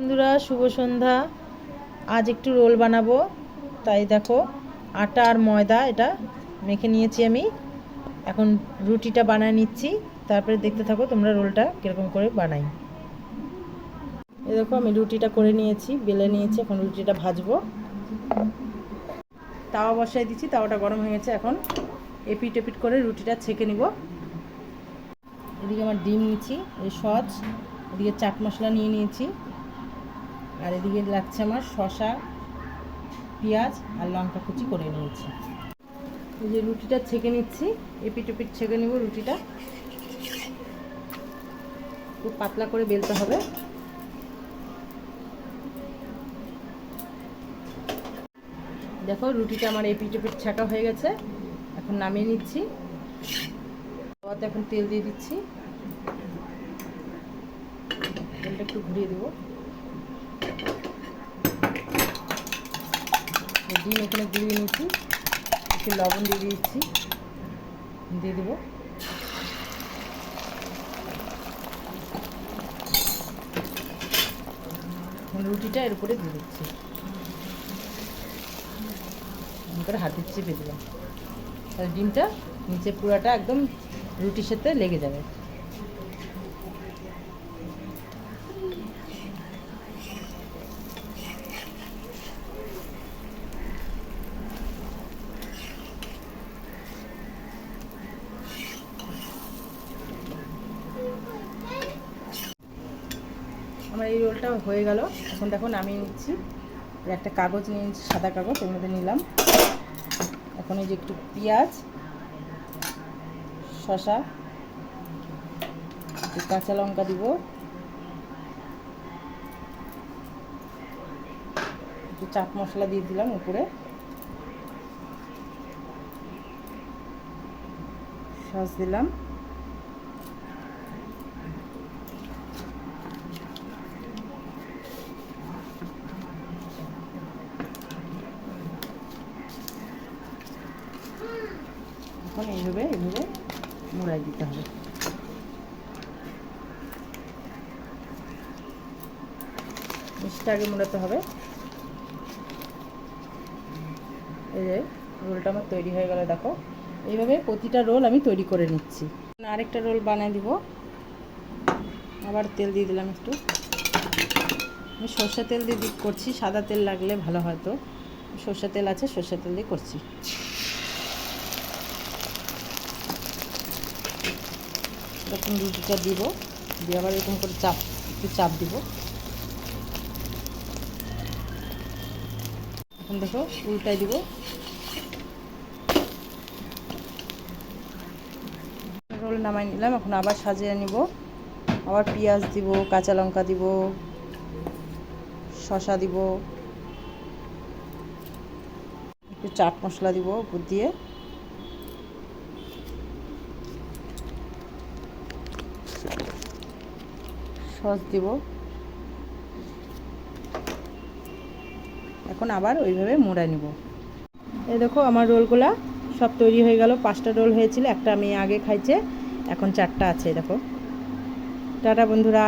বন্ধুরা, শুভ সন্ধ্যা। আজ একটু রোল বানাবো। তাই দেখো, আটা আর ময়দা এটা মেখে নিয়েছি আমি। এখন রুটিটা বানায় নিচ্ছি। তারপরে দেখতে থাকো তোমরা রোলটা কীরকম করে বানাই। এ দেখো, আমি রুটিটা করে নিয়েছি, বেলে নিয়েছি, এখন রুটিটা ভাজবো। তাওয়া বসাই দিচ্ছি, তাওয়াটা গরম হয়ে গেছে। এখন এপিট এপিট করে রুটিটা ছেঁকে নিব। এদিকে আমার ডিম নিয়েছি সস, এদিকে চাট মশলা নিয়ে নিয়েছি। আর এদিকে লাগছে আমার শশা পেঁয়াজ আর লঙ্কা কুচি করে নিয়েছি। এই যে রুটিটা ছেঁকে নিচ্ছি এপিট এপিট ছেঁকে নেব রুটিটা। খুব পাতলা করে বেলতে হবে। দেখো রুটিটা আমার এপিট এপিট ছাকা হয়ে গেছে, এখন নামিয়ে নিচ্ছি। তাওয়াতে এখন তেল দিয়ে দিচ্ছি। তেলটা একটু ঘুরিয়ে দেবো। ডিম এখানে গুঁড়িয়ে নিচ্ছি একটু লবণ দিয়ে দিচ্ছি দিয়ে দেবো। রুটিটা এর উপরে দিয়ে দিচ্ছি। করে হাতের চেপে দিলাম। তাহলে ডিমটা নিচে পুরাটা একদম রুটির সাথে লেগে যাবে। আমার এই রোলটা হয়ে গেল। এখন দেখো নামিয়ে নিচ্ছি। একটা কাগজ নিয়ে সাদা কাগজ, এর মধ্যে নিলাম। এখন এই যে একটু পেঁয়াজ শশা কাঁচা লঙ্কা দিব। একটু চাট মশলা দিয়ে দিলাম উপরে। সস দিলাম। এখন এইভাবে এইভাবে মোড়াই দিতে হবে। মিষ্টি আগে মোড়াতে হবে। এই যে রোলটা আমার তৈরি হয়ে গেল, দেখো। এইভাবে প্রতিটা রোল আমি তৈরি করে নিচ্ছি। আরেকটা রোল বানিয়ে দিব। আবার তেল দিয়ে দিলাম একটু। আমি সর্ষে তেল দিয়ে করছি, সাদা তেল লাগলে ভালো হয়তো সর্ষে তেল আছে, সর্ষে তেল দিয়ে করছি। এরকম রুটিটা দিব। দিয়ে আবার এরকম করে চাপ, একটু চাপ দিব। এখন দেখো উল্টাই দিব। রোল নামাই নিলাম, এখন আবার সাজিয়ে নিব। আবার পেঁয়াজ দিব, কাঁচা লঙ্কা দিব শশা দিব। একটু চাট মশলা দিব দিয়ে। সস দিব। এখন আবার ওইভাবে মোড়া নিব। এই দেখো আমার রোলগুলা সব তৈরি হয়ে গেল। পাঁচটা রোল হয়েছিল, একটা আমি আগে খাইছে, এখন চারটা আছে, দেখো। টাটা বন্ধুরা।